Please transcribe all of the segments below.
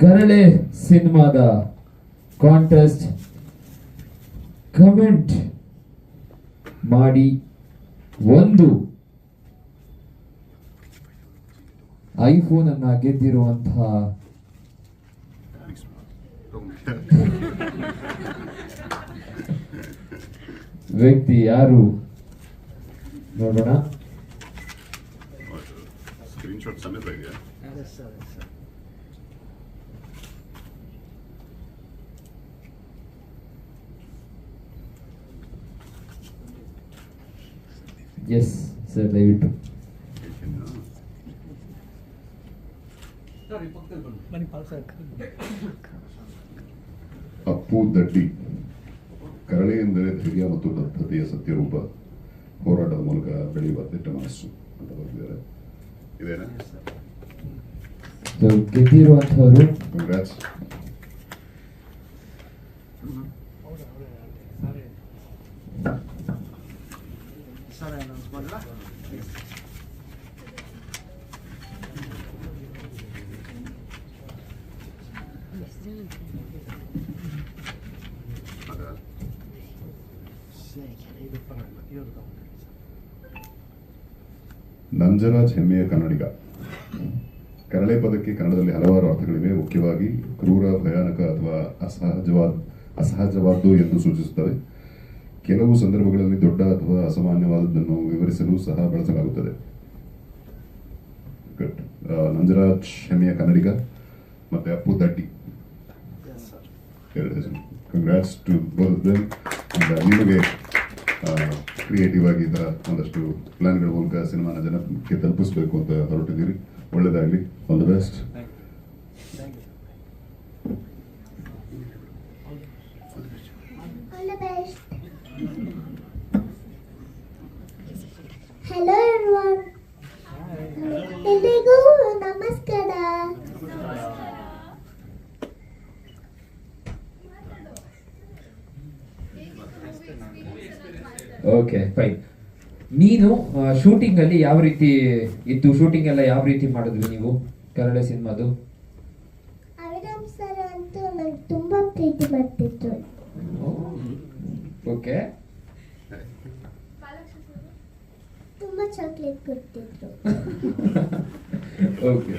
ಕರಳೆ ಸಿನಿಮಾದ contest comment ಮಾಡಿ ಒಂದು ಐಫೋನ್ ಅನ್ನ ಗೆದ್ದಿರುವಂತಹ ವ್ಯಕ್ತಿ ಯಾರು? ನೋಡೋಣ. ಸ್ಕ್ರೀನ್ಶಾಟ್ ಸಮೇತ ಇದೆಯಾ? Yes sir. ದಯವಿಟ್ಟು ಅಪ್ಪು ದಡ್ಡಿ. ಕರಳೆ ಎಂದರೆ ಧೈರ್ಯ ಮತ್ತು ಬದ್ಧತೆಯ ಸತ್ಯರೂಪ ಹೋರಾಟದ ಮೂಲಕ ಬೆಳೆಯುವ ದಿಟ್ಟ ಮನಸ್ಸು ಅಂತ ಬರೆದಿದ್ದಾರೆ. ಇದೇನಾ? ಗೆದ್ದಿರುವಂತಹವರು ಕಂಗ್ರಾಟ್ಸ್ ಸರ್ ಅನೌನ್ಸ್ ಮಾಡಲ್ಲ ಅದ ಇದು ಪರವಾಗಿಲ್ಲ ಇವ್ರದ್ದು ನಂಜರಾಜ್ ಹೆಮ್ಮೆಯ ಕನ್ನಡಿಗ. ಕರಳೆ ಪದಕ್ಕೆ ಕನ್ನಡದಲ್ಲಿ ಹಲವಾರು ಅರ್ಥಗಳಿವೆ. ಮುಖ್ಯವಾಗಿ ಕ್ರೂರ ಭಯಾನಕ ಅಥವಾ ಅಸಹಜವಾದ ಅಸಹಜವಾದ್ದು ಎಂದು ಸೂಚಿಸುತ್ತದೆ ಕೆಲವು ಸಂದರ್ಭಗಳಲ್ಲಿ ದೊಡ್ಡ ಅಥವಾ ಅಸಾಮಾನ್ಯವಾದದ್ದನ್ನು ವಿವರಿಸಲು ಸಹ ಬಳಸಲಾಗುತ್ತದೆ. ನಂಜರಾಜ್ ಹೆಮ್ಮೆಯ ಕನ್ನಡಿಗ ಮತ್ತೆ ಅಪ್ಪು ದಡ್ಡಿ. ಹೆಸರು ಕಂಗ್ರಾಟ್ಸ್ ಟು ನಿಮಗೆ ಕ್ರಿಯೇಟಿವ್ ಆಗಿ ಈ ಥರ ಒಂದಷ್ಟು ಪ್ಲಾನ್ಗಳ ಮೂಲಕ ಸಿನಿಮಾನ ಜನಕ್ಕೆ ತಲುಪಿಸ್ಬೇಕು ಅಂತ ಹೊರಟಿದ್ದೀರಿ. ಒಳ್ಳೆಯದಾಗಲಿ all the best. Hello everyone. ಎಲ್ರಿಗೂ ನಮಸ್ಕಾರ ಓಕೆ ಫೈನ್ ನೀನು ಶೂಟಿಂಗ್ ಅಲ್ಲಿ ಯಾವ ರೀತಿ ಇತ್ತು? ಶೂಟಿಂಗ್ ಎಲ್ಲ ಯಾವ ರೀತಿ ಮಾಡಿದ್ವಿ ನೀವು? ಕನ್ನಡ ಸಿನಿಮಾದು? ಅವಿರಾಮ್ ಸರ್ ಅಂತೂ ನಂಗೆ ತುಂಬಾ ಪ್ರೀತಿ ಬರ್ತಿತ್ತು ಓಕೆ ತುಂಬಾ ಚಾಕ್ಲೇಟ್ ಕೊಡ್ತಿದ್ರು. ಓಕೆ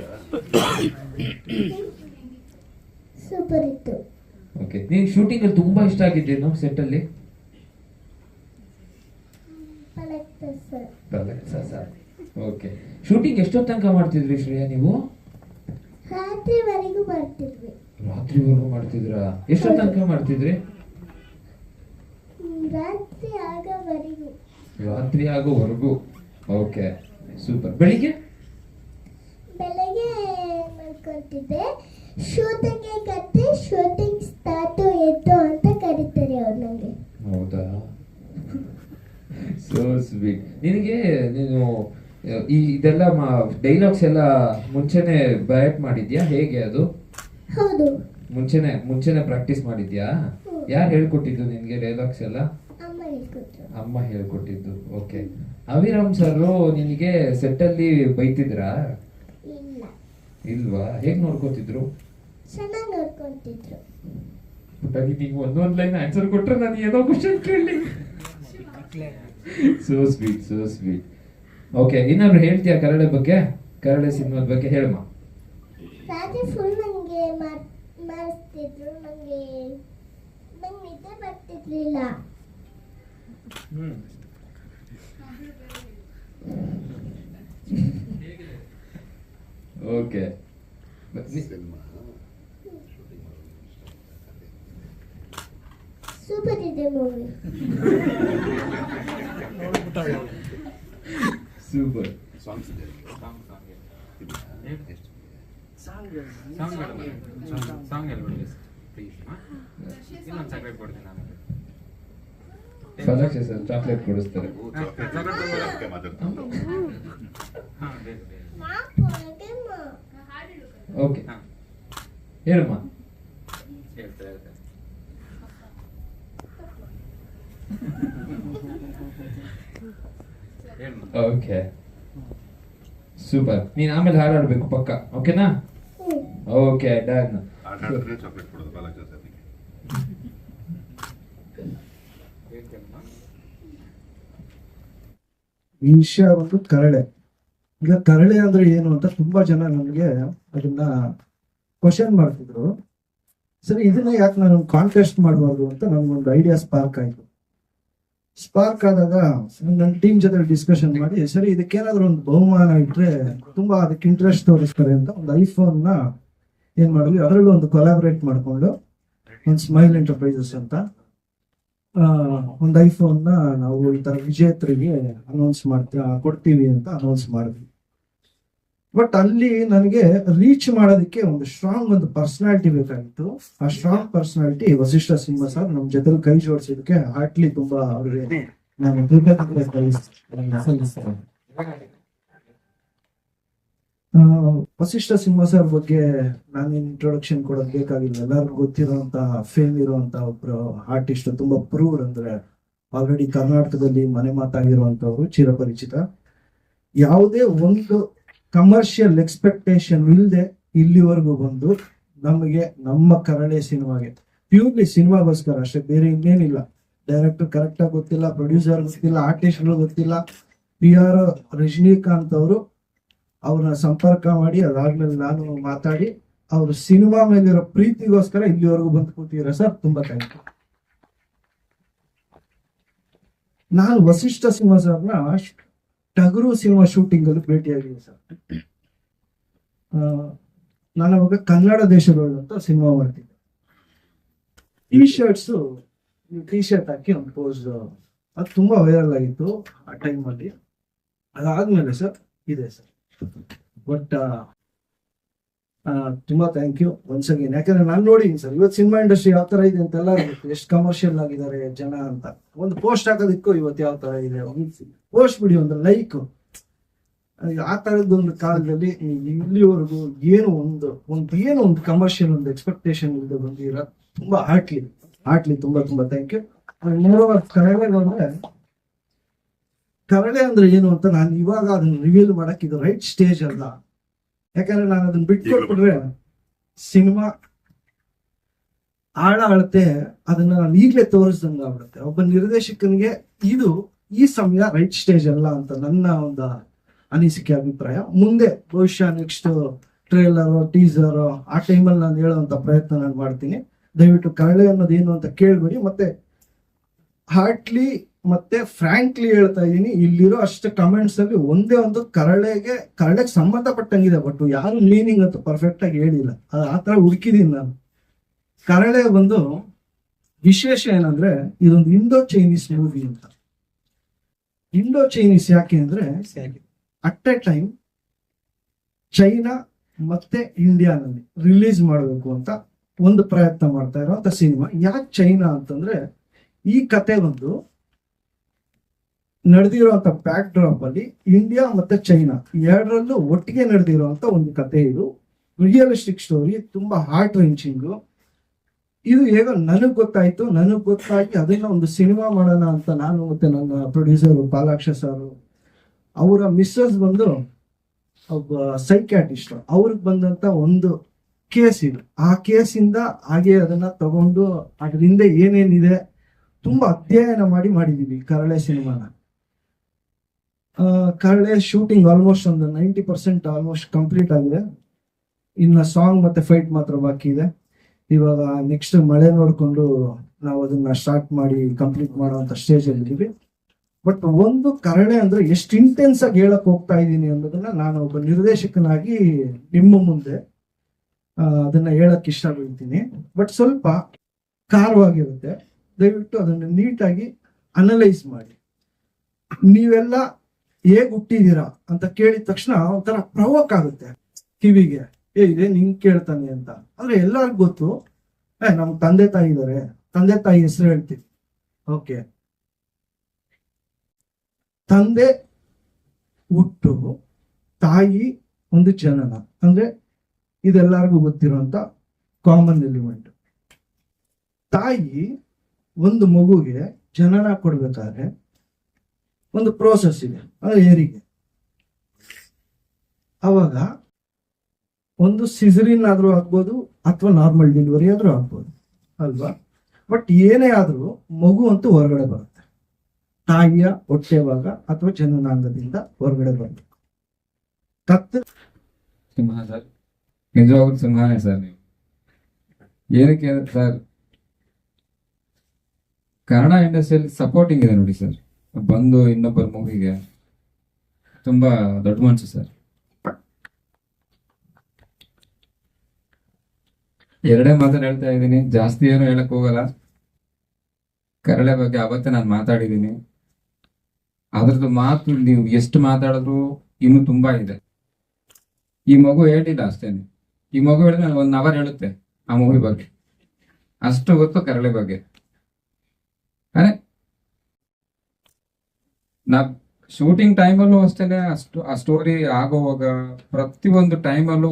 ಸೂಪರ್ ಇತ್ತು. ಓಕೆ ನೀನು ಶೂಟಿಂಗ್ ಅಲ್ಲಿ ತುಂಬಾ ಇಷ್ಟ ಆಗಿದ್ದೇನು ಸೆಟ್ ಅಲ್ಲಿ? ಪಲಕ್ತ ಸರ್ ಓಕೆ ಶೂಟಿಂಗ್ ಎಷ್ಟೊತ್ತು ತನಕ ಮಾಡ್ತಿದ್ರಿ ಶ್ರೇಯಾ ನೀವು? ರಾತ್ರಿವರೆಗೂ ಮಾಡ್ತಿದ್ವಿ. ರಾತ್ರಿವರೆಗೂ ಮಾಡ್ತಿದ್ರಾ? ಎಷ್ಟೊತ್ತು ತನಕ ಮಾಡ್ತಿದ್ರಿ? ರಾತ್ರಿ ಆಗೋವರೆಗೂ. ರಾತ್ರಿ ಆಗೋವರೆಗೂ. ಓಕೆ. ಸೂಪರ್. ಬೆಳಿಗ್ಗೆ? ಬೆಳಿಗ್ಗೆ ಕತ್ತೆ ಶೂಟಿಂಗ್ ಸ್ಟಾರ್ಟ್ ಎದ್ದು ಅಂತ ಕರೀತಾರೆ ಅವ್ರು ನನಗೆ ಹೌದಾ ಸೋ ಸ್ವೀಟ್ ನಿನಗೆ ನೀನು ಈ ಇದೆಲ್ಲ ಡೈಲಾಗ್ಸ್ ಎಲ್ಲ ಮುಂಚೆನೆ ಬಯಟ್ ಮಾಡಿದ್ಯಾ? ಹೇಗೆ ಅದು? ಹೌದು. ಮುಂಚೆನೆ ಮುಂಚೆನೆ ಪ್ರಾಕ್ಟೀಸ್ ಮಾಡಿದ್ಯಾ. ಯಾರು ಹೇಳ್ಕೊಟ್ಟಿದ್ದು ನಿನ್ಗೆ ಡೈಲಾಗ್ಸ್ ಎಲ್ಲ? ಅಮ್ಮ ಹೇಳ್ಕೊಟ್ಟಿದ್ದು. ಓಕೆ ಅವಿರಾಮ್ ಸರ್ ನಿನಗೆ ಸೆಟ್ ಅಲ್ಲಿ ಬೈತಿದ್ರಾ? ಇಲ್ಲ. ಇಲ್ವಾ? ಹೇಗ್ ನೋಡ್ಕೋತಿದ್ರು? ಚೆನ್ನಾಗಿ ನೋಡ್ಕೊಂತಿದ್ರು. ಪುಟ್ಟಾಗಿ ನೀವು ಒಂದೊಂದ್ ಲೈನ್ ಆನ್ಸರ್ ಕೊಟ್ರೆ ನಾನು ಏನೋ ಕ್ವಶನ್ ಕೇಳಿ so sweet so sweet okay ಏನಾದ್ರು ಹೇಳ್ತೀಯಾ ಕರಡೆ ಬಗ್ಗೆ? ಕರಡೆ ಸಿನಿಮಾದ ಬಗ್ಗೆ ಹೇಳಮ್ಮ ರಾತ್ರಿ ಫುಲ್ ನನಗೆ ಮಾಡಿಸ್ತಿದ್ರು ನನಗೆ ನಂಗೆ ನಿದ್ದೆ ಬರ್ತಿರ್ಲಿಲ್ಲ. ಓಕೆ. ಸೂಪರ್ ಇದೆ ಮೂವಿ. ಸೂಪರ್ ಸರ್ ಚಾಕ್ಲೇಟ್ ಕೊಡಿಸ್ತಾರೆ ಓಕೆ ಹೇಳಮ್ಮ. ಓಕೆ ಸೂಪರ್ ನೀನ್ ಆಮೇಲೆ ಹಾರಾಡ್ಬೇಕು ಪಕ್ಕ. ಓಕೆನಾ ಓಕೆ ಡನ್? ಈ ವಿಷಯ ಒಂದು ಕರಳೆ. ಈಗ ಕರಳೆ ಅಂದ್ರೆ ಏನು ಅಂತ ತುಂಬಾ ಜನ ನನಗೆ ಅದನ್ನ ಕ್ವಶನ್ ಮಾಡ್ತಿದ್ರು. ಸರಿ ಇದನ್ನ ಯಾಕೆ ನಾನು ಕಾಂಟೆಸ್ಟ್ ಮಾಡಬಾರ್ದು ಅಂತ ನನ್ಗೊಂದು ಐಡಿಯಾ ಸ್ಪಾರ್ಕ್ ಆಯ್ತು. ಸ್ಪಾರ್ಕ್ ಆದಾಗ ನನ್ನ ಟೀಮ್ ಜೊತೆ ಡಿಸ್ಕಷನ್ ಮಾಡಿ, ಸರಿ, ಇದಕ್ಕೇನಾದ್ರೂ ಒಂದು ಬಹುಮಾನ ಇಟ್ರೆ ತುಂಬಾ ಅದಕ್ಕೆ ಇಂಟ್ರೆಸ್ಟ್ ತೋರಿಸ್ತಾರೆ ಅಂತ ಒಂದು ಐಫೋನ್ನ ಏನ್ ಮಾಡಿದ್ವಿ, ಅದರಲ್ಲೂ ಒಂದು ಕೊಲಾಬರೇಟ್ ಮಾಡಿಕೊಂಡು, ಒಂದು ಸ್ಮೈಲ್ ಎಂಟರ್ಪ್ರೈಸಸ್ ಅಂತ ಒಂದು ಐಫೋನ್ನ ನಾವು ಈ ತರ ವಿಜೇತರಿಗೆ ಅನೌನ್ಸ್ ಮಾಡ್ತೀವಿ ಕೊಡ್ತೀವಿ ಅಂತ ಅನೌನ್ಸ್ ಮಾಡಿದ್ವಿ. ಬಟ್ ಅಲ್ಲಿ ನನಗೆ ರೀಚ್ ಮಾಡೋದಕ್ಕೆ ಒಂದು ಸ್ಟ್ರಾಂಗ್ ಒಂದು ಪರ್ಸನಾಲಿಟಿ ಬೇಕಾಗಿತ್ತು. ಆ strong personality Vasishta Simha sir ನಮ್ಮ ಜೊತೆ ಕೈ ಜೋಡಿಸಿದಕ್ಕೆ ಹಾರ್ಟ್ಲಿ ತುಂಬಾ ಅವ್ರಿಗೆ ನಾನು ವಸಿಷ್ಠ ಸಿಂಹ ಸರ್ ಬಗ್ಗೆ ನಾನು ಇಂಟ್ರೊಡಕ್ಷನ್ ಕೊಡೋದು ಬೇಕಾಗಿಲ್ಲ. ಎಲ್ಲರಿಗೂ ಗೊತ್ತಿರುವಂತ ಫೇಮ್ ಇರುವಂತ ಒಬ್ರು ಆರ್ಟಿಸ್ಟ್ ತುಂಬಾ ಪ್ರೂವ್ ಅಂದ್ರೆ ಆಲ್ರೆಡಿ ಕರ್ನಾಟಕದಲ್ಲಿ ಮನೆ ಮಾತಾಗಿರುವಂತವ್ರು, ಚಿರಪರಿಚಿತ. ಯಾವುದೇ ಒಂದು ಕಮರ್ಷಿಯಲ್ ಎಕ್ಸ್ಪೆಕ್ಟೇಷನ್ ಇಲ್ಲದೆ ಇಲ್ಲಿವರೆಗೂ ಬಂದು ನಮಗೆ, ನಮ್ಮ ಕರಳೆ ಸಿನಿಮಾಗೆ ಪ್ಯೂರ್ಲಿ ಸಿನಿಮಾಗೋಸ್ಕರ ಅಷ್ಟೇ, ಬೇರೆ ಇನ್ನೇನಿಲ್ಲ. ಡೈರೆಕ್ಟರ್ ಕರೆಕ್ಟ್ ಆಗಿ ಗೊತ್ತಿಲ್ಲ ಪ್ರೊಡ್ಯೂಸರ್ ಗೊತ್ತಿಲ್ಲ ಆರ್ಟಿಸ್ಟ್ಗಳು ಗೊತ್ತಿಲ್ಲ. ಪಿ ಆರ್ ರಜನಿಕಾಂತ್ ಅವರು ಅವ್ರನ್ನ ಸಂಪರ್ಕ ಮಾಡಿ, ಅದಾದ್ಮೇಲೆ ನಾನು ಮಾತಾಡಿ, ಅವ್ರ ಸಿನಿಮಾ ಮೇಲಿರೋ ಪ್ರೀತಿಗೋಸ್ಕರ ಇಲ್ಲಿವರೆಗೂ ಬಂದು ಕೂತಿದ್ದೀರಾ ಸರ್? ತುಂಬಾ ಥ್ಯಾಂಕ್ ಯು ನಾನು ವಸಿಷ್ಠ ಸಿಂಹ ಸರ್ನ ಟಗರು ಸಿನಿಮಾ ಶೂಟಿಂಗ್ ಅಲ್ಲಿ ಭೇಟಿಯಾಗಿದೆ ಸರ್. ನಾನು ಅವಾಗ ಕನ್ನಡ ದೇಶದೊಳಗೆ ಅಂತ ಸಿನಿಮಾ ಮಾಡ್ತಿದ್ದೆ. ಟಿ ಶರ್ಟ್ಸ್ ಟಿ ಶರ್ಟ್ ಹಾಕಿ ಒಂದು ಪೋಸ್ ಅದು ತುಂಬಾ ವೈರಲ್ ಆಗಿತ್ತು ಆ ಟೈಮಲ್ಲಿ ಅದಾದ್ಮೇಲೆ ಸರ್, ಇದೆ ಸರ್. ಬಟ್ ತುಂಬಾ ಥ್ಯಾಂಕ್ ಯು ಒನ್ಸ್ ಅಗೇನ್ ಯಾಕಂದ್ರೆ ನಾನು ನೋಡಿದ್ದೀನಿ ಸರ್ ಇವತ್ತು ಸಿನಿಮಾ ಇಂಡಸ್ಟ್ರಿ ಯಾವ ತರ ಇದೆ ಅಂತೆಲ್ಲ ಎಷ್ಟು ಕಮರ್ಷಿಯಲ್ ಆಗಿದ್ದಾರೆ ಜನ ಅಂತ. ಒಂದು ಪೋಸ್ಟ್ ಹಾಕೋದಕ್ಕೂ ಇವತ್ತು ಯಾವ ತರ ಇದೆ ಪೋಸ್ಟ್ ಬಿಡಿ, ಒಂದು ಲೈಕ್ ಆ ತರದೊಂದು ಕಾಲದಲ್ಲಿ ಇಲ್ಲಿವರೆಗೂ ಏನು ಒಂದು ಒಂದು, ಏನು ಒಂದು ಕಮರ್ಷಿಯಲ್ ಒಂದು ಎಕ್ಸ್ಪೆಕ್ಟೇಷನ್ ಇಲ್ಲದೆ ಬಂದಿರ ತುಂಬಾ ಹಾರ್ಟ್ಲಿ ಹಾರ್ಟ್ಲಿ ತುಂಬಾ ತುಂಬಾ ಥ್ಯಾಂಕ್ ಯು ಮೂರವ ಕರಳೆ ಅಂದ್ರೆ ಕರಳೆ ಅಂದ್ರೆ ಏನು ಅಂತ ನಾನು ಇವಾಗ ಅದನ್ನ ರಿವೀಲ್ ಮಾಡಕ್ ಇದು ರೈಟ್ ಸ್ಟೇಜ್ ಅಲ್ಲ. ಯಾಕಂದ್ರೆ ನಾನು ಅದನ್ನ ಬಿಟ್ಕೊಟ್ಬಿಟ್ರೆ ಸಿನಿಮಾ ಆಳ ಅಳತೆ ಅದನ್ನ ನಾನು ಈಗಲೇ ತೋರಿಸ್ದಂಗ ಆಗ್ಬಿಡುತ್ತೆ. ಒಬ್ಬ ನಿರ್ದೇಶಕನಿಗೆ ಇದು ಈ ಸಮಯ ರೈಟ್ ಸ್ಟೇಜ್ ಅಲ್ಲ ಅಂತ ನನ್ನ ಒಂದು ಅನಿಸಿಕೆ ಅಭಿಪ್ರಾಯ. ಮುಂದೆ ಬಹುಶಃ ನೆಕ್ಸ್ಟ್ ಟ್ರೇಲರ್ ಟೀಸರ್ ಆ ಟೈಮಲ್ಲಿ ನಾನು ಹೇಳುವಂತ ಪ್ರಯತ್ನ ನಾನು ಮಾಡ್ತೀನಿ. ದಯವಿಟ್ಟು ಕರಳೆ ಅನ್ನೋದು ಏನು ಅಂತ ಕೇಳ್ಬೇಡಿ. ಮತ್ತೆ ಹಾರ್ಟ್ಲಿ ಮತ್ತೆ ಫ್ರಾಂಕ್ಲಿ ಹೇಳ್ತಾ ಇದ್ದೀನಿ ಇಲ್ಲಿರೋ ಅಷ್ಟು ಕಮೆಂಟ್ಸ್ ಅಲ್ಲಿ ಒಂದೇ ಒಂದು ಕರಳೆಗೆ ಕರಳೆಗೆ ಸಂಬಂಧಪಟ್ಟಂಗಿದೆ ಬಟ್ ಯಾರು ಮೀನಿಂಗ್ ಅಂತ ಪರ್ಫೆಕ್ಟ್ ಆಗಿ ಹೇಳಿಲ್ಲ. ಅದು ಆ ತರ ಹುಡುಕಿದೀನಿ ನಾನು. ಕರಳೆ ಒಂದು ವಿಶೇಷ ಏನಂದ್ರೆ, ಇದೊಂದು ಇಂಡೋ ಚೈನೀಸ್ ಮೂವಿ ಅಂತ. ಇಂಡೋ ಚೈನೀಸ್ ಯಾಕೆ ಅಂದ್ರೆ ಅಟ್ ಎ ಟೈಮ್ ಚೈನಾ ಮತ್ತೆ ಇಂಡಿಯಾನಲ್ಲಿ ರಿಲೀಸ್ ಮಾಡಬೇಕು ಅಂತ ಒಂದು ಪ್ರಯತ್ನ ಮಾಡ್ತಾ ಇರುವಂತ ಸಿನಿಮಾ ಯಾಕೆ ಚೈನಾ ಅಂತಂದ್ರೆ, ಈ ಕತೆ ಒಂದು ನಡೆದಿರುವಂತ ಬ್ಯಾಕ್ ಡ್ರಾಪ್ ಅಲ್ಲಿ ಇಂಡಿಯಾ ಮತ್ತೆ ಚೈನಾ ಎರಡರಲ್ಲೂ ಒಟ್ಟಿಗೆ ನಡೆದಿರುವಂತ ಒಂದು ಕತೆ ಇದು. ರಿಯಲಿಸ್ಟಿಕ್ ಸ್ಟೋರಿ ತುಂಬಾ ಹಾರ್ಟ್ ರೆಂಚಿಂಗ್ ಇದು ಹೇಗೋ ನನಗ್ ಗೊತ್ತಾಯ್ತು. ನನಗ್ ಗೊತ್ತಾಗಿ ಅದನ್ನ ಒಂದು ಸಿನಿಮಾ ಮಾಡೋಣ ಅಂತ ನಾನು ಮತ್ತೆ ನನ್ನ ಪ್ರೊಡ್ಯೂಸರ್ ಬಾಲಾಕ್ಷ ಸರ್ ಅವರ ಮಿಸ್ಸಸ್ ಬಂದು ಒಬ್ಬ ಸೈಕ್ಯಾಟಿಸ್ಟ್ ಅವ್ರಿಗೆ ಬಂದಂತ ಒಂದು ಕೇಸ್ ಇದು. ಆ ಕೇಸಿಂದ ಹಾಗೆ ಅದನ್ನ ತಗೊಂಡು ಅದರಿಂದ ಏನೇನಿದೆ ತುಂಬಾ ಅಧ್ಯಯನ ಮಾಡಿ ಮಾಡಿದೀವಿ ಕರಳೆ ಸಿನಿಮಾನ ಕರಳೆ ಶೂಟಿಂಗ್ ಆಲ್ಮೋಸ್ಟ್ ಒಂದು ನೈಂಟಿ ಪರ್ಸೆಂಟ್ ಆಲ್ಮೋಸ್ಟ್ ಕಂಪ್ಲೀಟ್ ಆಗಿದೆ. ಇನ್ನು ಸಾಂಗ್ ಮತ್ತೆ ಫೈಟ್ ಮಾತ್ರ ಬಾಕಿ ಇದೆ. ಇವಾಗ ನೆಕ್ಸ್ಟ್ ಮಳೆ ನೋಡಿಕೊಂಡು ನಾವು ಅದನ್ನ ಸ್ಟಾರ್ಟ್ ಮಾಡಿ ಕಂಪ್ಲೀಟ್ ಮಾಡುವಂತ ಸ್ಟೇಜ್ ಅಲ್ಲಿ ಇದ್ದೀವಿ ಬಟ್ ಒಂದು ಕರಡೆ ಅಂದ್ರೆ ಎಷ್ಟು ಇಂಟೆನ್ಸ್ ಆಗಿ ಹೇಳಕ್ ಹೋಗ್ತಾ ಇದ್ದೀನಿ ಅನ್ನೋದನ್ನ ನಾನು ಒಬ್ಬ ನಿರ್ದೇಶಕನಾಗಿ ನಿಮ್ಮ ಮುಂದೆ ಅದನ್ನ ಹೇಳಕ್ ಇಷ್ಟ ಬೀಳ್ತೀನಿ ಬಟ್ ಸ್ವಲ್ಪ ಖಾರವಾಗಿರುತ್ತೆ ದಯವಿಟ್ಟು ಅದನ್ನ ನೀಟಾಗಿ ಅನಲೈಸ್ ಮಾಡಿ. ನೀವೆಲ್ಲ ಹೇಗ್ ಹುಟ್ಟಿದೀರಾ ಅಂತ ಕೇಳಿದ ತಕ್ಷಣ ಒಂಥರ ಪ್ರವೋಕ್ ಆಗುತ್ತೆ ಕಿವಿಗೆ. ಏ ಇದೇ ನಿಂಗ್ ಕೇಳ್ತಾನೆ ಅಂತ. ಆದ್ರೆ ಎಲ್ಲರಿಗೂ ಗೊತ್ತು. ಏ, ನಮ್ ತಂದೆ ತಾಯಿ ಇದಾರೆ. ತಂದೆ ತಾಯಿ ಹೆಸರು ಹೇಳ್ತೀವಿ ಓಕೆ. ತಂದೆ ಹುಟ್ಟು, ತಾಯಿ ಒಂದು ಜನನ. ಅಂದ್ರೆ ಇದೆಲ್ಲರಿಗೂ ಗೊತ್ತಿರುವಂತ ಕಾಮನ್ ಎಲಿಮೆಂಟ್ ತಾಯಿ ಒಂದು ಮಗುಗೆ ಜನನ ಕೊಡ್ಬೇಕಾದ್ರೆ ಒಂದು ಪ್ರೋಸೆಸ್ ಇದೆ ಅದು ಏರಿಗೆ. ಅವಾಗ ಒಂದು ಸಿಸರಿನ್ ಆದ್ರೂ ಆಗ್ಬೋದು ಅಥವಾ ನಾರ್ಮಲ್ ಡೆಲಿವರಿ ಆದ್ರೂ ಆಗ್ಬೋದು, ಅಲ್ವಾ? ಬಟ್ ಏನೇ ಆದ್ರೂ ಮಗು ಅಂತೂ ಹೊರಗಡೆ ಬರುತ್ತೆ. ತಾಯಿಯ ಹೊಟ್ಟೆ ಭಾಗ ಅಥವಾ ಜನನಾಂಗದಿಂದ ಹೊರಗಡೆ ಬರಬೇಕು. ತತ್ ಸಿಂಹ ಸರ್. ನಿಜವಾಗ್ಲೂ ಸಿಂಹನೇ ಸರ್ ನೀವು. ಏನಕ್ಕೆ ಅಂದ್ರೆ ಸರ್? ಕನ್ನಡ ಇಂಡಸ್ಟ್ರಿಯಲ್ಲಿ ಸಪೋರ್ಟಿಂಗ್ ಇದೆ ನೋಡಿ ಸರ್. ಬಂದು ಇನ್ನೊಬ್ಬರ ಮೂವಿಗೆ ತುಂಬಾ ದೊಡ್ಡ ಮನಸ್ಸು ಸರ್. ಎರಡೇ ಮಾತನ್ನು ಹೇಳ್ತಾ ಇದ್ದೀನಿ. ಜಾಸ್ತಿ ಏನು ಹೇಳಕ್ ಹೋಗಲ್ಲ. ಕರಳೆ ಬಗ್ಗೆ ಅವತ್ತೇ ನಾನು ಮಾತಾಡಿದ್ದೀನಿ. ಅದ್ರದ್ದು ಮಾತು ನೀವು ಎಷ್ಟು ಮಾತಾಡಿದ್ರು ಇನ್ನು ತುಂಬಾ ಇದೆ. ಈ ಮಗು ಹೇಳಿಲ್ಲ ಅಷ್ಟೇನೆ. ಈ ಮಗು ಹೇಳಿದ್ರೆ ನಾನು ಒನ್ ಅವರ್ ಹೇಳುತ್ತೆ ಆ ಮೂವಿ ಬಗ್ಗೆ. ಅಷ್ಟು ಗೊತ್ತು ಕರಳೆ ಬಗ್ಗೆ. ಅರೆ ನಾ ಶೂಟಿಂಗ್ ಟೈಮಲ್ಲೂ ಅಷ್ಟೇನೆ ಅಷ್ಟು ಆ ಸ್ಟೋರಿ ಆಗೋವಾಗ ಪ್ರತಿಯೊಂದು ಟೈಮಲ್ಲೂ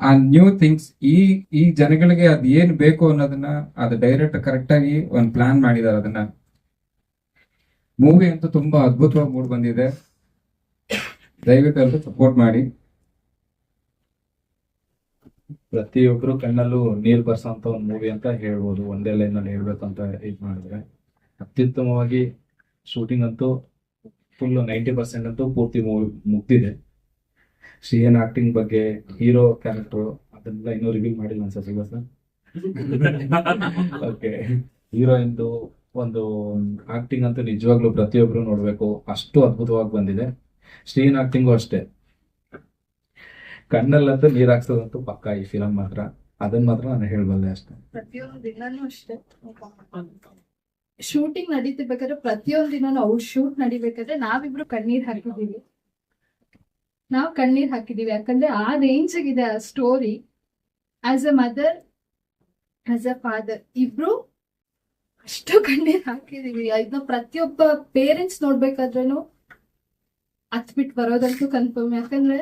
ಆ ನ್ಯೂ ಥಿಂಗ್ಸ್ ಈ ಈ ಜನಗಳಿಗೆ ಅದ್ ಏನ್ ಬೇಕು ಅನ್ನೋದನ್ನ ಅದು ಡೈರೆಕ್ಟ್ ಕರೆಕ್ಟ್ ಆಗಿ ಒಂದ್ ಪ್ಲಾನ್ ಮಾಡಿದಾರೆ ಅದನ್ನ. ಮೂವಿ ಅಂತೂ ತುಂಬಾ ಅದ್ಭುತವಾಗಿ ಮೂಡ್ ಬಂದಿದೆ. ದಯವಿಟ್ಟು ಸಪೋರ್ಟ್ ಮಾಡಿ. ಪ್ರತಿಯೊಬ್ರು ಕಣ್ಣಲ್ಲೂ ನೀರ್ ಬರ್ಸೋ ಒಂದು ಮೂವಿ ಅಂತ ಹೇಳ್ಬೋದು. ಒಂದೇ ಲೈನ್ ಅಲ್ಲಿ ಹೇಳ್ಬೇಕು ಅಂತ ಇದ್ ಮಾಡಿದ್ರೆ. ಅತ್ಯುತ್ತಮವಾಗಿ ಶೂಟಿಂಗ್ ಅಂತೂ ಫುಲ್ ನೈಂಟಿ ಪರ್ಸೆಂಟ್ ಅಂತೂ ಪೂರ್ತಿ ಮೂವಿ ಮುಗ್ದಿದೆ. ಎನ್ ಆಕ್ಟಿಂಗ್ ಬಗ್ಗೆ ಹೀರೋ ಕ್ಯಾರೆಕ್ಟರ್ ಅದನ್ನೆಲ್ಲ ಇನ್ನೂ ರಿವೀಲ್ ಮಾಡಿಲ್ಲ ಅನ್ಸುತ್ತೆ ಈಗ ಸರ್ ಓಕೆ ಹೀರೋಯಿಂದು ಒಂದು ಆಕ್ಟಿಂಗ್ ಅಂತೂ ನಿಜವಾಗ್ಲೂ ಪ್ರತಿಯೊಬ್ರು ನೋಡ್ಬೇಕು. ಅಷ್ಟು ಅದ್ಭುತವಾಗಿ ಬಂದಿದೆ. ಶ್ರೀಯನ್ ಆಕ್ಟಿಂಗು ಅಷ್ಟೇ. ಕಣ್ಣಲ್ಲಂತೂ ನೀರ್ ಹಾಕ್ಸೋದಂತೂ ಪಕ್ಕ ಈ ಫಿಲಂ ಮಾತ್ರ. ಅದನ್ನ ಮಾತ್ರ ನಾನು ಹೇಳ್ಬಲ್ಲೆ ಅಷ್ಟೇ. ಪ್ರತಿಯೊಂದು ದಿನಾನು ಅಷ್ಟೇ. ಶೂಟಿಂಗ್ ನಡೀತಿರ್ಬೇಕಾದ್ರೆ ಪ್ರತಿಯೊಂದ್ ದಿನಾನೂ ಅವ್ರ ಶೂಟ್ ನಡಿಬೇಕಾದ್ರೆ ನಾವಿಬ್ರು ಕಣ್ಣೀರ್ ಹಾಕಿದೀವಿ ನಾವ್ ಕಣ್ಣೀರ್ ಹಾಕಿದೀವಿ ಯಾಕಂದ್ರೆ ಆ ರೇಂಜ್ ಇದೆ ಆ story as a mother as a father ಇಬ್ರು ಅಷ್ಟು ಕಣ್ಣೀರ್ ಹಾಕಿದೀವಿ ಇದನ್ನ ಪ್ರತಿಯೊಬ್ಬ ಪೇರೆಂಟ್ಸ್ ನೋಡ್ಬೇಕಾದ್ರೂ ಹತ್ ಬಿಟ್ಟು ಬರೋದಂತೂ ಕನ್ಫರ್ಮ್ ಯಾಕಂದ್ರೆ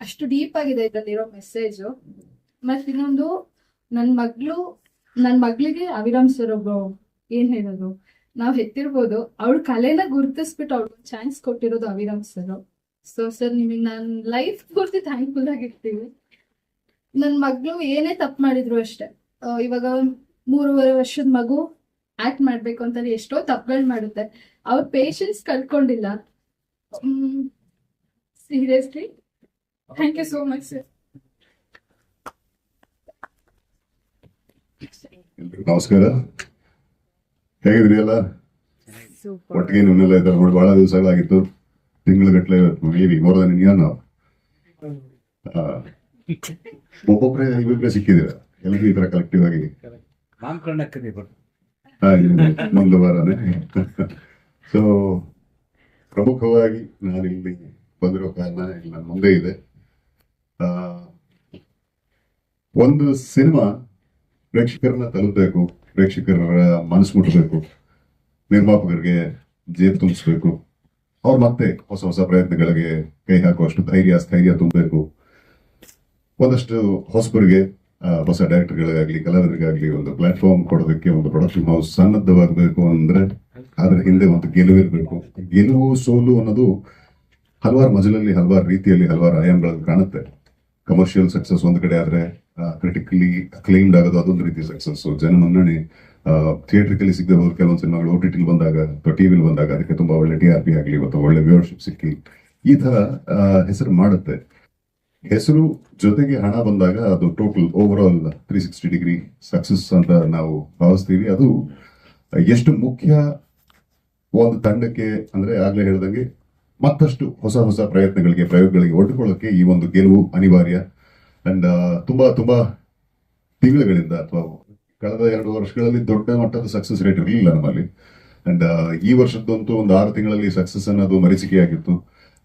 ಅಷ್ಟು ಡೀಪ್ ಆಗಿದೆ ಇದ್ರಲ್ಲಿರೋ ಮೆಸೇಜ್ ಮತ್ ಇನ್ನೊಂದು, ನನ್ ಮಗ್ಳು, ನನ್ ಮಗ್ಳಿಗೆ ಅವಿರಾಮ್ ಸರ್ ಒಬ್ರು ಏನ್ ಹೇಳೋದು? ನಾವ್ ಹೆತ್ತಿರ್ಬೋದು ಅವ್ಳ ಕಲೆನ ಗುರುತಿಸ್ಬಿಟ್ಟು ಅವ್ಳಿಗೆ ಚಾನ್ಸ್ ಕೊಟ್ಟಿರೋದು ಅವಿರಾಮ್ ಸರ್ ಸೊ ಸರ್ ನಿಮಗೆ ನಾನ್ ಲೈಫ್ ಪೂರ್ತಿ ಥ್ಯಾಂಕ್ಫುಲ್ ಆಗಿರ್ತೀವಿ ನನ್ ಮಗಳು ಏನೇ ತಪ್ಪು ಮಾಡಿದ್ರು ಅಷ್ಟೇ. ಇವಾಗ ಮೂರುವರೆ ವರ್ಷದ ಮಗು ಆಕ್ಟ್ ಮಾಡ್ಬೇಕು ಅಂತ ಎಷ್ಟೋ ತಪ್ಪುಗಳು ಮಾಡುತ್ತೆ. ಅವ್ರ patience ಕಳ್ಕೊಂಡಿಲ್ಲ. Seriously thank you so much sir ನಮಸ್ಕಾರ. ಹೇಗಿದ್ರಿ ಎಲ್ಲ? ಒಟ್ಟಿಗೆ ನಿಮ್ಮೆಲ್ಲ ಇದ್ದಾರೆ ನೋಡಿ ಬಹಳ ದಿವಸಗಳಾಗಿತ್ತು. ತಿಂಗಳಗಟ್ಟಲೆ ಮೇಬಿ ಮೋರ್ ದನ್ ಇಯರ್ ನಾವು ಒಬ್ಬೊಬ್ಬರೇ ಇಬ್ಬೊಬ್ಬರೇ ಸಿಕ್ಕಿದ್ದೀರ? ಎಲ್ಲರೂ ಈ ತರ ಕಲೆಕ್ಟಿವ್ ಆಗಿ. ಒಂದು ವಾರನೇ ಸೊ ಪ್ರಮುಖವಾಗಿ ನಾನಿಲ್ಲಿ ಬಂದಿರೋ ಕಾರಣ ಇಲ್ಲಿ ನನ್ನ ಮುಂದೆ ಇದೆ. ಆ, ಒಂದು ಸಿನಿಮಾ ಪ್ರೇಕ್ಷಕರನ್ನ ತಲುಪಬೇಕು. ಪ್ರೇಕ್ಷಕರ ಮನಸ್ಸು ಮುಟ್ಟಬೇಕು ನಿರ್ಮಾಪಕರಿಗೆ ಜೇಬು ತುಂಬಿಸ್ಬೇಕು, ಅವ್ರು ಮತ್ತೆ ಹೊಸ ಹೊಸ ಪ್ರಯತ್ನಗಳಿಗೆ ಕೈ ಹಾಕುವಷ್ಟು ಧೈರ್ಯ, ಸ್ಥೈರ್ಯ ತುಂಬಬೇಕು. ಒಂದಷ್ಟು ಹೊಸಬರಿಗೆ ಹೊಸ ಡೈರೆಕ್ಟರ್ಗಳಿಗಾಗ್ಲಿ, ಕಲಾವಿದರಿಗಾಗ್ಲಿ ಒಂದು ಪ್ಲಾಟ್ಫಾರ್ಮ್ ಕೊಡೋದಕ್ಕೆ ಒಂದು ಪ್ರೊಡಕ್ಷನ್ ಹೌಸ್ ಸನ್ನದ್ಧವಾಗಬೇಕು ಅಂದ್ರೆ ಅದರ ಹಿಂದೆ ಒಂದು ಗೆಲುವಿರಬೇಕು ಗೆಲುವು, ಸೋಲು ಅನ್ನೋದು ಹಲವಾರು ಮಜಲಲ್ಲಿ, ಹಲವಾರು ರೀತಿಯಲ್ಲಿ, ಹಲವಾರು ಆಯಾಮಗಳಲ್ಲಿ ಕಾಣುತ್ತೆ. ಕಮರ್ಷಿಯಲ್ ಸಕ್ಸಸ್ ಒಂದು ಕಡೆ ಆದ್ರೆ ಕ್ರಿಟಿಕಲಿ ಅಕ್ಲೈಮ್ಡ್ ಆಗೋದು ಅದೊಂದು ರೀತಿ ಸಕ್ಸಸ್ ಜನ ಮನ್ನಣೆ ಥಿಯೇಟ್ರಿಕಲಿ ಸಿಗದೆ ಹೋದ ಕೆಲವೊಂದು ಸಿನಿಮಾಗಳು ಓ ಟಿ ಟಿಲಿ ಬಂದಾಗ, ಅಥವಾ ಟಿವಿಲಿ ಬಂದಾಗ ಅದಕ್ಕೆ ತುಂಬಾ ಒಳ್ಳೆ ಟಿ ಆರ್ ಪಿ ಆಗಲಿ, ಅಥವಾ ಒಳ್ಳೆ ವ್ಯೂವರ್ಶಿಪ್ ಸಿಕ್ಕಿ ಈ ತರ ಹೆಸರು ಮಾಡುತ್ತೆ. ಹೆಸರು ಜೊತೆಗೆ ಹಣ ಬಂದಾಗ ಅದು total overall three sixty degree success ಅಂತ ನಾವು ಭಾವಿಸ್ತೀವಿ. ಅದು ಎಷ್ಟು ಮುಖ್ಯ ಒಂದು ತಂಡಕ್ಕೆ, ಅಂದ್ರೆ ಆಗ್ಲೇ ಹೇಳ್ದಂಗೆ ಮತ್ತಷ್ಟು ಹೊಸ ಹೊಸ ಪ್ರಯತ್ನಗಳಿಗೆ, ಪ್ರಯೋಗಗಳಿಗೆ ಒಡ್ಕೊಳ್ಳೋಕೆ ಈ ಒಂದು ಗೆಲುವು ಅನಿವಾರ್ಯ. ಅಂಡ್ ತುಂಬಾ ತುಂಬಾ ತಿಂಗಳುಗಳಿಂದ ಅಥವಾ ಕಳೆದ ಎರಡು ವರ್ಷಗಳಲ್ಲಿ ದೊಡ್ಡ ಮಟ್ಟದ ಸಕ್ಸಸ್ ರೇಟ್ ಇರಲಿಲ್ಲ ನಮ್ಮಲ್ಲಿ. ಅಂಡ್ ಈ ವರ್ಷದಂತೂ ಒಂದು ಆರು ತಿಂಗಳಲ್ಲಿ ಸಕ್ಸಸ್ ಅನ್ನೋದು ಆಗಿತ್ತು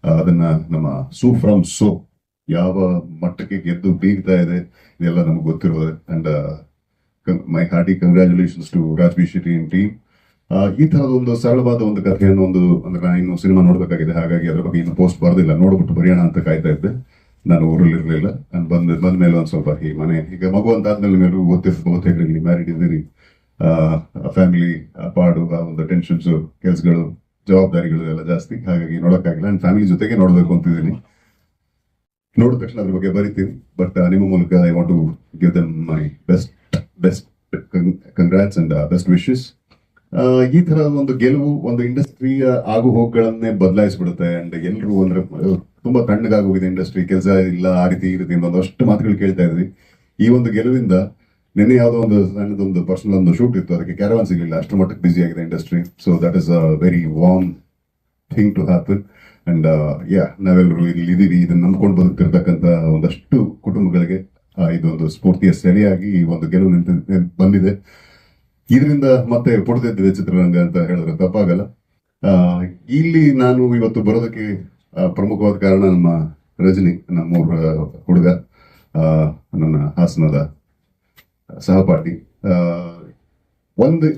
ಅದನ್ನ ನಮ್ಮ ಸೂ ಫ್ರಮ್ ಸೋ ಯಾವ ಮಟ್ಟಕ್ಕೆ ಗೆದ್ದು ಬೀಗ್ತಾ ಇದೆ, ಇದೆಲ್ಲ ನಮ್ಗೆ ಗೊತ್ತಿರೋದೆ. And my hearty congratulations to Raj B Shetty team ಈ ತರದ ಒಂದು ಸರಳವಾದ ಒಂದು ಕಥೆಯನ್ನು ಒಂದು, ಅಂದ್ರೆ ನಾನು ಇನ್ನು ಸಿನಿಮಾ ನೋಡಬೇಕಾಗಿದೆ. ಹಾಗಾಗಿ ಅದ್ರ ಬಗ್ಗೆ ಇನ್ನು ಪೋಸ್ಟ್ ಬರ್ದಿಲ್ಲ. ನೋಡ್ಬಿಟ್ಟು ಬರೆಯೋಣ ಅಂತ ಕಾಯ್ತಾ ಇದ್ದೆ. ನಾನು ಊರಲ್ಲಿ ಇರಲಿಲ್ಲ. ನಾನು ಬಂದ ಬಂದ ಮೇಲೆ ಒಂದು ಸ್ವಲ್ಪ ಈ ಮನೆ, ಈಗ ಮಗು ಅಂತ ಆದ್ಮೇಲೆ ನೀವು ಗೊತ್ತಿಸ್ ಬಹುತೇಕ ಮ್ಯಾರಿಡ್ ಇದ್ದೀರಿ ಫ್ಯಾಮಿಲಿ ಪಾಡು, ಆ ಒಂದು ಟೆನ್ಷನ್ಸು ಕೆಲಸಗಳು, ಜವಾಬ್ದಾರಿಗಳು ಎಲ್ಲ ಜಾಸ್ತಿ. ಹಾಗಾಗಿ ನೋಡೋಕ್ಕಾಗಿಲ್ಲ. ನಾನು ಫ್ಯಾಮಿಲಿ ಜೊತೆಗೆ ನೋಡ್ಬೇಕು ಅಂತಿದ್ದೀನಿ ನೋಡಿದ ತಕ್ಷಣ ಅದ್ರ ಬಗ್ಗೆ ಬರಿತೀನಿ. ಬಟ್ ನಿಮ್ಮ ಮೂಲಕ I want to give them my best best congrats and best wishes ಈ ತರ ಒಂದು ಗೆಲುವು, ಒಂದು ಇಂಡಸ್ಟ್ರಿಯ ಆಗು ಹೋಗುಗಳನ್ನೇ ಬದಲಾಯಿಸ್ಬಿಡುತ್ತೆ. ಅಂಡ್ ಎಲ್ಲರೂ ಅಂದ್ರೆ ತುಂಬಾ ತಣ್ಣಗಾಗೋಗಿದೆ ಇಂಡಸ್ಟ್ರಿ ಕೆಲಸ ಇಲ್ಲ, ಆ ರೀತಿ ಈ ರೀತಿ ಒಂದಷ್ಟು ಮಾತುಗಳು ಕೇಳ್ತಾ ಇದ್ವಿ. ಈ ಒಂದು ಗೆಲುವಿಂದ ನಿನ್ನೆ ಯಾವುದೋ ಒಂದು ಸಣ್ಣದೊಂದು ಪರ್ಸನಲ್ ಒಂದು ಶೂಟ್ ಇತ್ತು, ಅದಕ್ಕೆ ಕ್ಯಾರವಾನ್ ಸಿಗಲಿಲ್ಲ. ಅಷ್ಟು ಮಟ್ಟಕ್ಕೆ ಬಿಸಿ ಆಗಿದೆ industry so that is a very warm thing to happen and yeah ನಾವೆಲ್ಲರೂ ಇಲ್ಲಿ ಇದೀವಿ ಇದನ್ನು ನಂಬ್ಕೊಂಡು ಬದುಕ್ತಿರ್ತಕ್ಕಂಥ ಒಂದಷ್ಟು ಕುಟುಂಬಗಳಿಗೆ ಇದೊಂದು ಸ್ಫೂರ್ತಿಯ ಸೆರೆಯಾಗಿ ಈ ಒಂದು ಗೆಲುವು ನಿಂತ ಬಂದಿದೆ. ಇದರಿಂದ ಮತ್ತೆ ಪುಡ್ದಿದ್ದಿದೆ ಚಿತ್ರರಂಗ ಅಂತ ಹೇಳಿದ್ರೆ ತಪ್ಪಾಗಲ್ಲ. ಇಲ್ಲಿ ನಾನು ಇವತ್ತು ಬರೋದಕ್ಕೆ ಪ್ರಮುಖವಾದ ಕಾರಣ ನಮ್ಮ ರಜನಿ ನಮ್ಮೂರ ಹುಡುಗ ನನ್ನ ಹಾಸನದ ಸಹಪಾಠಿ. ಒಂದು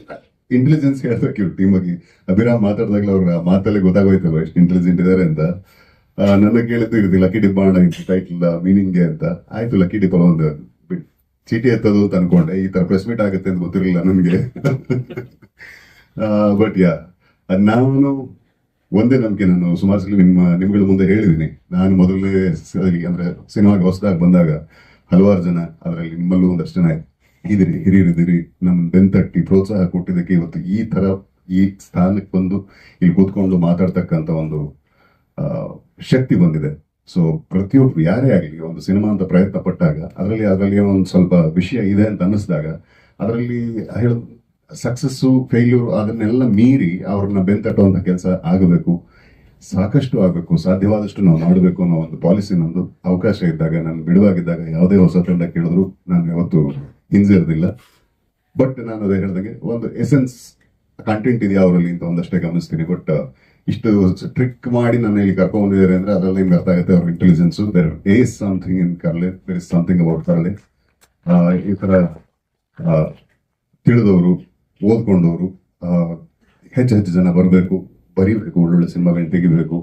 ಇಂಟೆಲಿಜೆನ್ಸ್ ಹೇಳ್ಬೇಕು ಇವ್ರ ಟೀಮ್ ಬಗ್ಗೆ ಅಭಿರಾಮ್ ಮಾತಾಡಿದಾಗಲೇ ಅವ್ರ ಮಾತಲ್ಲೇ ಗೊತ್ತಾಗೋಯ್ತು ಎಷ್ಟು ಇಂಟೆಲಿಜೆಂಟ್ ಇದ್ದಾರೆ ಅಂತ. ನನ್ನ ಕೇಳಿದ್ದು ಇದು ಲಕ್ಕಿ ಡಿಪ್ ಮಾಡೋಣ ಟೈಟಲ್ ಮೀನಿಂಗ್ಗೆ ಅಂತ. ಆಯ್ತು, ಲಕ್ಕಿ ಡಿಪ್ ಒಂದು ಚೀಟಿ ಎತ್ತದು ಅಂತ ಅನ್ಕೊಂಡೆ ಈ ತರ ಪ್ರೆಸ್ ಮೀಟ್ ಆಗುತ್ತೆ ಅಂತ ಗೊತ್ತಿರಲಿಲ್ಲ ನನಗೆ ಬಟ್ ಯಾ ನಾನು ಒಂದೇ ನಂಬಿಕೆ ನಾನು ಸುಮಾರು ನಿಮ್ಮ, ನಿಮ್ಗಳ ಮುಂದೆ ಹೇಳಿದ್ದೀನಿ. ನಾನು ಮೊದಲೇ ಅಂದ್ರೆ ಸಿನಿಮಾಗೆ ಹೊಸದಾಗಿ ಬಂದಾಗ ಹಲವಾರು ಜನ ಅದರಲ್ಲಿ ನಿಮ್ಮಲ್ಲೂ ಒಂದಷ್ಟು ಜನ ಇದಿರಿ ಹಿರಿಯರಿದ್ದೀರಿ ನಮ್ಮ ಬೆಂತಟ್ಟಿ ಪ್ರೋತ್ಸಾಹ ಕೊಟ್ಟಿದ್ದಕ್ಕೆ ಇವತ್ತು ಈ ತರ ಈ ಸ್ಥಾನಕ್ಕೆ ಬಂದು ಇಲ್ಲಿ ಕೂತ್ಕೊಂಡು ಮಾತಾಡ್ತಕ್ಕಂಥ ಒಂದು ಶಕ್ತಿ ಬಂದಿದೆ. ಸೊ ಪ್ರತಿಯೊಬ್ರು ಯಾರೇ ಆಗಲಿ ಒಂದು ಸಿನಿಮಾ ಅಂತ ಪ್ರಯತ್ನ ಪಟ್ಟಾಗ, ಅದರಲ್ಲಿ ಅದರಲ್ಲಿ ಒಂದು ಸ್ವಲ್ಪ ವಿಷಯ ಇದೆ ಅಂತ ಅನ್ನಿಸಿದಾಗ, ಅದರಲ್ಲಿ ಹೇಳ ಸಕ್ಸಸ್ಸು ಫೇಲ್ಯೂರ್ ಅದನ್ನೆಲ್ಲ ಮೀರಿ ಅವ್ರನ್ನ ಬೆಂತಟ್ಟುವಂತ ಕೆಲಸ ಆಗಬೇಕು. ಸಾಕಷ್ಟು ಆಗಬೇಕು. ಸಾಧ್ಯವಾದಷ್ಟು ನಾವು ಮಾಡಬೇಕು ಅನ್ನೋ ಒಂದು ಪಾಲಿಸಿ ನಂದು ಅವಕಾಶ ಇದ್ದಾಗ, ನಾನು ಬಿಡುವಾಗಿದ್ದಾಗ ಯಾವುದೇ ಹೊಸ ತಂಡ ಕೇಳಿದ್ರು ನಾನು ಯಾವತ್ತು ಹಿಂಜರಿದಿಲ್ಲ. ಬಟ್ ನಾನು ಅದೇ ಹೇಳ್ದಂಗೆ ಒಂದು ಎಸೆನ್ಸ್ ಕಂಟೆಂಟ್ ಇದೆಯಾ ಅವರಲ್ಲಿ ಅಂತ ಒಂದಷ್ಟೇ ಗಮನಿಸ್ತೀನಿ. ಬಟ್ ಇಷ್ಟು ಟ್ರಿಕ್ ಮಾಡಿ ನನ್ನ ಇಲ್ಲಿ ಕರ್ಕೊಂಡಿದ್ದಾರೆ ಅಂದ್ರೆ ಅದರಲ್ಲಿ ನಿಮ್ಗೆ ಅರ್ಥ ಆಗುತ್ತೆ. ಅವ್ರ intelligence there is something in Karale there is something about Karale ಈ ತರ ತಿಳಿದವರು ಓದ್ಕೊಂಡವರು ಹೆಚ್ಚು ಹೆಚ್ಚು ಜನ ಬರಬೇಕು ಬರೀಬೇಕು ಒಳ್ಳೊಳ್ಳೆ ಸಿನಿಮಾಗಳನ್ನ ತೆಗಿಬೇಕು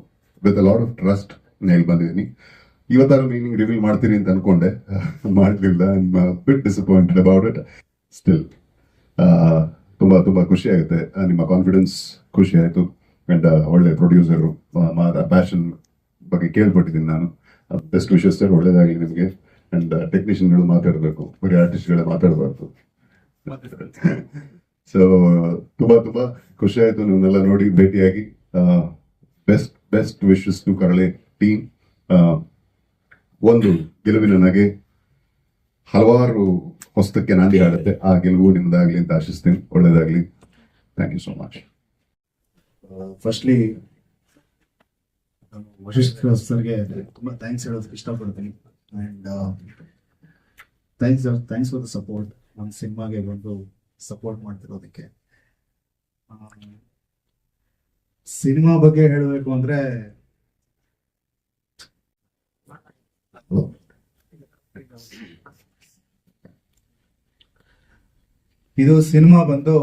with a lot of trust ಇಲ್ಲಿ ಬಂದಿದ್ದೀನಿ. ಇವತ್ತಾರು ಮೀನಿಂಗ್ ರಿವೀಲ್ ಮಾಡ್ತೀರಿ ಅಂತ ಅನ್ಕೊಂಡೆ. ಮಾಡಲಿಲ್ಲ bit disappointed about it still ತುಂಬ ತುಂಬ ಖುಷಿ ಆಗುತ್ತೆ. ನಿಮ್ಮ ಕಾನ್ಫಿಡೆನ್ಸ್ ಖುಷಿ ಆಯಿತು. ಅಂಡ್ ಒಳ್ಳೆ ಪ್ರೊಡ್ಯೂಸರ್ ಪ್ಯಾಷನ್ ಬಗ್ಗೆ ಕೇಳ್ಪಟ್ಟಿದ್ದೀನಿ ನಾನು. ಬೆಸ್ಟ್ ವಿಶಸ್ ಸರ್ ಒಳ್ಳೇದಾಗಲಿ ನಿಮಗೆ. ಅಂಡ್ ಟೆಕ್ನಿಷಿಯನ್ಗಳು ಮಾತಾಡಬೇಕು ಬರೀ ಆರ್ಟಿಸ್ಟ್ಗಳೇ ಮಾತಾಡಬಾರ್ದು. ಸೊ ತುಂಬಾ ತುಂಬಾ ಖುಷಿ ಆಯ್ತು ನಿಮ್ಮನ್ನೆಲ್ಲ ನೋಡಿ ಭೇಟಿಯಾಗಿ. Best best wishes to Karale team ಒಂದು ಗೆಲುವಿನ ನಗೆ ಹಲವಾರು ಹೊಸ್ತಕ್ಕೆ ನಾಂದಿ ಆಡುತ್ತೆ ಆ ಗೆಲುವು ನಿಮ್ಮದಾಗ್ಲಿ ಅಂತ ಆಶಿಸ್ತೀನಿ. ಒಳ್ಳೇದಾಗ್ಲಿ. Thank you so much firstly Vasishta ಸರ್ಗೆ ತುಂಬಾ ಥ್ಯಾಂಕ್ಸ್ ಹೇಳೋದಕ್ಕೆ ಇಷ್ಟಪಡ್ತೀನಿ. And thanks thanks for the support ನಮ್ಮ ಸಿನಿಮಾಗೆ ಬಂದು ಸಪೋರ್ಟ್ ಮಾಡ್ತಿರೋದಕ್ಕೆ. ಸಿನಿಮಾ ಬಗ್ಗೆ ಹೇಳಬೇಕು ಅಂದ್ರೆ, ಇದು ಸಿನಿಮಾ ಬಂದು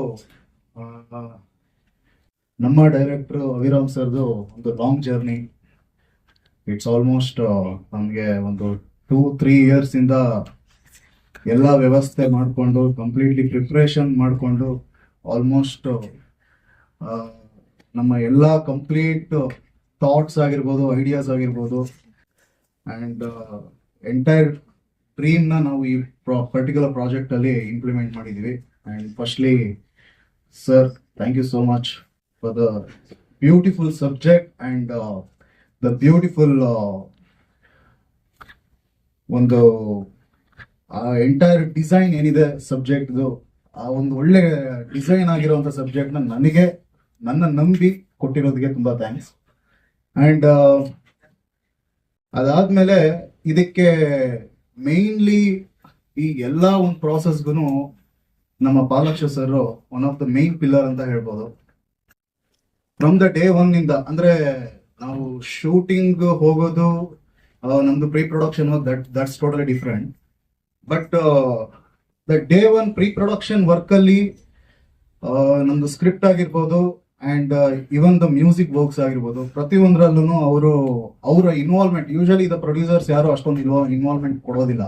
ನಮ್ಮ ಡೈರೆಕ್ಟರ್ ಅವಿರಾಮ್ ಸರ್ದು ಒಂದು ಲಾಂಗ್ ಜರ್ನಿ. ಇಟ್ಸ್ ಆಲ್ಮೋಸ್ಟ್ ನಮಗೆ ಒಂದು ಟೂ ತ್ರೀ ಇಯರ್ಸ್ ಇಂದ ಎಲ್ಲ ವ್ಯವಸ್ಥೆ ಮಾಡಿಕೊಂಡು ಕಂಪ್ಲೀಟ್ಲಿ ಪ್ರಿಪ್ರೇಷನ್ ಮಾಡಿಕೊಂಡು ಆಲ್ಮೋಸ್ಟ್ ನಮ್ಮ ಎಲ್ಲ ಕಂಪ್ಲೀಟ್ ಥಾಟ್ಸ್ ಆಗಿರ್ಬೋದು ಐಡಿಯಾಸ್ ಆಗಿರ್ಬೋದು ಆ್ಯಂಡ್ ಎಂಟೈರ್ ಟ್ರೀಮ್ನ ನಾವು ಈ ಪ್ರಾ ಪರ್ಟಿಕ್ಯುಲರ್ ಪ್ರಾಜೆಕ್ಟಲ್ಲಿ ಇಂಪ್ಲಿಮೆಂಟ್ ಮಾಡಿದ್ದೀವಿ and firstly sir thank you so much for the beautiful subject and the beautiful ಒಂದು ಆ ಎಂಟೈರ್ ಡಿಸೈನ್ ಏನಿದೆ ಸಬ್ಜೆಕ್ಟ್ದು ಆ ಒಂದು ಒಳ್ಳೆ ಡಿಸೈನ್ ಆಗಿರುವಂಥ ಸಬ್ಜೆಕ್ಟ್ನ ನನಗೆ, ನನ್ನ ನಂಬಿ ಕೊಟ್ಟಿರೋದಕ್ಕೆ ತುಂಬ ಥ್ಯಾಂಕ್ಸ್ ಅಂಡ್ ಅದಾದ್ಮೇಲೆ ಇದಕ್ಕೆ ಮೇನ್ಲಿ ಈ ಎಲ್ಲ ಒಂದು ಪ್ರಾಸೆಸ್ಗೂ ನಮ್ಮ Palaksha sir one of the main pillar ಅಂತ ಹೇಳ್ಬೋದು. ಫ್ರಮ್ ದ ಡೇ ಒನ್ ಇಂದ ಅಂದ್ರೆ ನಾವು ಶೂಟಿಂಗ್ ಹೋಗೋದು ನಮ್ದು pre production that that's totally different but the day one pre production work ಅಲ್ಲಿ ಆ, ನಮ್ದು ಸ್ಕ್ರಿಪ್ಟ್ ಆಗಿರ್ಬೋದು and even the music works ಆಗಿರ್ಬೋದು. ಪ್ರತಿಯೊಂದರಲ್ಲೂ ಅವರು ಅವರ ಇನ್ವಾಲ್ವ್ಮೆಂಟ್ ಯೂಶಲಿ ದ ಪ್ರೊಡ್ಯೂಸರ್ಸ್ ಯಾರು ಅಷ್ಟೊಂದು ಇನ್ವಾಲ್ವ್ಮೆಂಟ್ ಕೊಡೋದಿಲ್ಲ.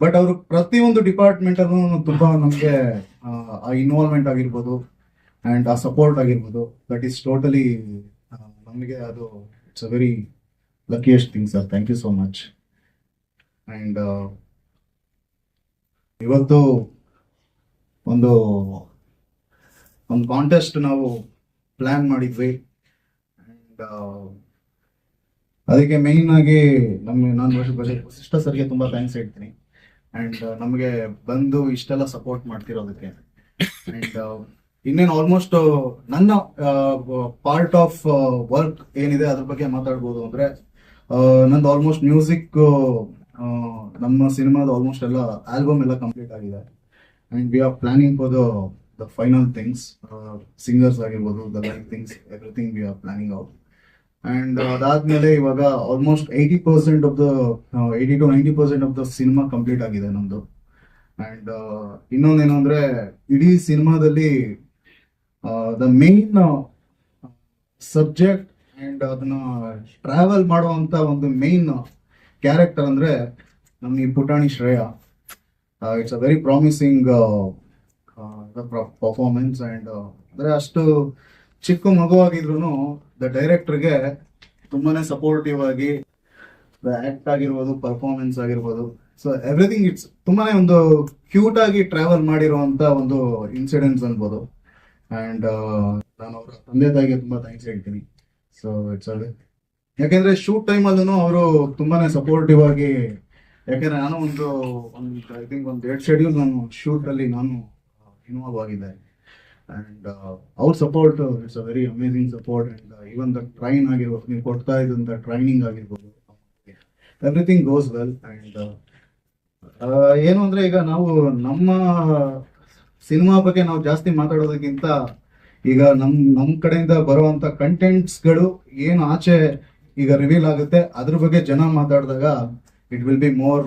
ಬಟ್ ಅವರು ಪ್ರತಿಯೊಂದು ಡಿಪಾರ್ಟ್ಮೆಂಟ್ ತುಂಬ ನಮಗೆ ಆ ಇನ್ವಾಲ್ವ್ಮೆಂಟ್ ಆಗಿರ್ಬೋದು ಅಂಡ್ ಆ ಸಪೋರ್ಟ್ ಆಗಿರ್ಬೋದು. ದಟ್ ಈಸ್ ಟೋಟಲಿ ನಮಗೆ ಅದು it's a very luckiest thing sir thank you so much and ಇವತ್ತು ಒಂದು ಒಂದು ಕಾಂಟೆಸ್ಟ್ ನಾವು ಪ್ಲ್ಯಾನ್ ಮಾಡಿದ್ವಿ. ಅಂಡ್ ಅದಕ್ಕೆ ಮೇಯ್ನ್ ಆಗಿ ನಮ್ಮ ನಾನು ವಸಿಷ್ಠ ಸರ್ಗೆ ತುಂಬಾ ಥ್ಯಾಂಕ್ಸ್ ಹೇಳ್ತೀನಿ. ಅಂಡ್ ನಮಗೆ ಬಂದು ಇಷ್ಟೆಲ್ಲ ಸಪೋರ್ಟ್ ಮಾಡ್ತಿರೋದಕ್ಕೆ. ಅಂಡ್ ಇನ್ನೇನು ಆಲ್ಮೋಸ್ಟ್ ನನ್ನ ಪಾರ್ಟ್ ಆಫ್ ವರ್ಕ್ ಏನಿದೆ ಅದ್ರ ಬಗ್ಗೆ ಮಾತಾಡ್ಬೋದು ಅಂದ್ರೆ ಆ, ನಂದು ಆಲ್ಮೋಸ್ಟ್ ಮ್ಯೂಸಿಕ್ ನಮ್ಮ ಸಿನಿಮಾದ ಆಲ್ಮೋಸ್ಟ್ ಎಲ್ಲ ಆಲ್ಬಮ್ ಎಲ್ಲ ಕಂಪ್ಲೀಟ್ ಆಗಿದೆ. And we are planning for the the final things singers ಆಗಿರ್ಬೋದು the like things everything we are planning out and ಅದಾದ್ಮೇಲೆ ಇವಾಗ almost eighty percent of the eighty to ninety percent of the cinema complete ಆಗಿದೆ ನಮ್ದು. And ಇನ್ನೊಂದೇನು ಅಂದ್ರೆ ಇಡೀ ಸಿನಿಮಾದಲ್ಲಿ the main subject and ಅದನ್ನ ಟ್ರಾವೆಲ್ ಮಾಡುವಂತ ಒಂದು ಮೇನ್ ಕ್ಯಾರೆಕ್ಟರ್ ಅಂದ್ರೆ ನಮ್ಮ ಈ ಪುಟಾಣಿ Shreya. It's a very promising performance and ಅಂದ್ರೆ ಅಷ್ಟು ಚಿಕ್ಕ ಮಗುವಾಗಿದ್ರು ದ ಡೈರೆಕ್ಟರ್ಗೆ ತುಂಬಾನೇ ಸಪೋರ್ಟಿವ್ ಆಗಿ ದ ಆಕ್ಟ್ ಆಗಿರ್ಬೋದು ಪರ್ಫಾರ್ಮೆನ್ಸ್ ಆಗಿರ್ಬೋದು. ಸೊ ಎವ್ರಿಥಿಂಗ್ ಇಟ್ಸ್ ತುಂಬಾನೇ ಒಂದು ಕ್ಯೂಟ್ ಆಗಿ ಟ್ರಾವೆಲ್ ಮಾಡಿರುವಂತ ಒಂದು ಇನ್ಸಿಡೆಂಟ್ಸ್ ಅನ್ಬೋದು. ಅಂಡ್ ನಾನು ಅವರ ತಂದೆ ತಾಯಿಗೆ ತುಂಬಾ ಥ್ಯಾಂಕ್ಸ್ ಹೇಳ್ತೀನಿ. ಸೊ ಇಟ್ಸ್ ಅದೇ ಯಾಕೆಂದ್ರೆ ಶೂಟ್ ಟೈಮ್ ಅಲ್ಲೂ ಅವರು ತುಂಬಾನೇ ಸಪೋರ್ಟಿವ್ ಆಗಿ, ಯಾಕೆಂದ್ರೆ ನಾನು ಒಂದು ಒಂದು ಐ ಥಿಂಕ್ ಒಂದು ಎರಡು ಶೆಡ್ಯೂಲ್ ನಾನು ಶೂಟ್ ಅಲ್ಲಿ ನಾನು ಇನ್ವಾಲ್ವ್ ಆಗಿದ್ದೆ. ಅಂಡ್ ಅವ್ರ support it's a very amazing support and even the train ಆಗಿರ್ಬೋದು, ನೀವು ಕೊಡ್ತಾ ಇದ್ದಂತ ಟ್ರೈನಿಂಗ್ ಆಗಿರ್ಬೋದು. ಎವ್ರಿಥಿಂಗ್ ಗೋಸ್ ವೆಲ್ ಅಂಡ್ ಏನು ಅಂದ್ರೆ ಈಗ ನಾವು ನಮ್ಮ ಸಿನಿಮಾ ಬಗ್ಗೆ ನಾವು ಜಾಸ್ತಿ ಮಾತಾಡೋದಕ್ಕಿಂತ ಈಗ ನಮ್ ನಮ್ ಕಡೆಯಿಂದ ಬರುವಂತ ಕಂಟೆಂಟ್ಸ್ಗಳು ಏನು ಆಚೆ ಈಗ ರಿವೀಲ್ ಆಗುತ್ತೆ. ಅದ್ರ ಬಗ್ಗೆ ಜನ ಮಾತಾಡಿದಾಗ ಇಟ್ ವಿಲ್ ಬಿ ಮೋರ್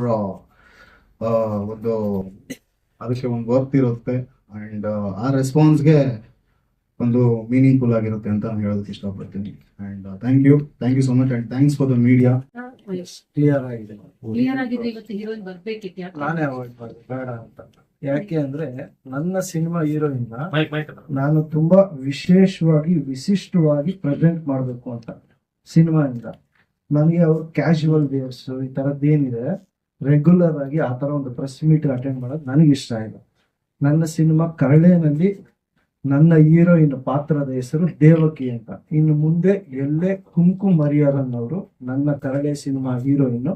ಒಂದು ಅದಕ್ಕೆ ಒಂದು ವರ್ತ್ ಇರುತ್ತೆ. ಅಂಡ್ ಆ ರೆಸ್ಪಾನ್ಸ್ಗೆ ಒಂದು ಮೀನಿಂಗ್ಫುಲ್ ಆಗಿರುತ್ತೆ ಅಂತ ನಾನು ಹೇಳೋದಕ್ಕೆ ಇಷ್ಟಪಡ್ತೀನಿ. And thank you thank you so much and thanks for the media clear ಆಗಿದೆ. ಕ್ಲಿಯರ್ ಆಗಿದೆ ಇವತ್ತು ಹೀರೋಯಿನ್ ಬರ್ಬೇಕಿತ್ತು ನಾನೇ ಅವಾಯ್ಡ್ ಮಾಡಿದೆ ಬೇಡ ಅಂತ. ಯಾಕೆ ಅಂದ್ರೆ ನನ್ನ ಸಿನಿಮಾ ಹೀರೋಯಿನ್ ನಾನು ತುಂಬಾ ವಿಶೇಷವಾಗಿ ವಿಶಿಷ್ಟವಾಗಿ ಪ್ರೆಸೆಂಟ್ ಮಾಡಬೇಕು ಅಂತ. ಸಿನಿಮಾಯಿಂದ. ನನಗೆ ಅವ್ರು ಕ್ಯಾಶುವಲ್ ವೇರ್ಸ್ ಈ ತರದ್ದೇನಿದೆ ರೆಗ್ಯುಲರ್ ಆಗಿ ಆ ತರ ಒಂದು ಪ್ರೆಸ್ ಮೀಟ್ ಅಟೆಂಡ್ ಮಾಡೋದು ನನಗೆ ಇಷ್ಟ ಇಲ್ಲ. ನನ್ನ ಸಿನಿಮಾ ಕರಳೆನಲ್ಲಿ ನನ್ನ ಹೀರೋಯಿನ್ ಪಾತ್ರದ ಹೆಸರು ದೇವಕಿ ಅಂತ. ಇನ್ನು ಮುಂದೆ ಎಲ್ಲೇ ಕುಂಕು ಹರಿಹರನ್ ಅವರು ನನ್ನ ಕರಳೆ ಸಿನಿಮಾ ಹೀರೋಯಿನ್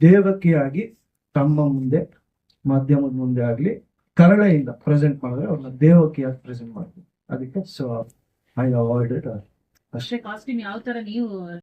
ದೇವಕಿಯಾಗಿ ತಮ್ಮ ಮುಂದೆ, ಮಾಧ್ಯಮದ ಮುಂದೆ ಆಗ್ಲಿ ಕರಳೆಯಿಂದ ಪ್ರೆಸೆಂಟ್ ಮಾಡಿದ್ರೆ ಅವ್ರನ್ನ ದೇವಕಿಯಾಗಿ ಪ್ರೆಸೆಂಟ್ ಮಾಡ್ತೀವಿ ಅದಕ್ಕೆ ಸೊ ಐ ಅವಾಯ್ಡೆಡ್ ಕಾಸ್ಟ್ಯೂಮ್ ಯಾವ ತರ ನೀವು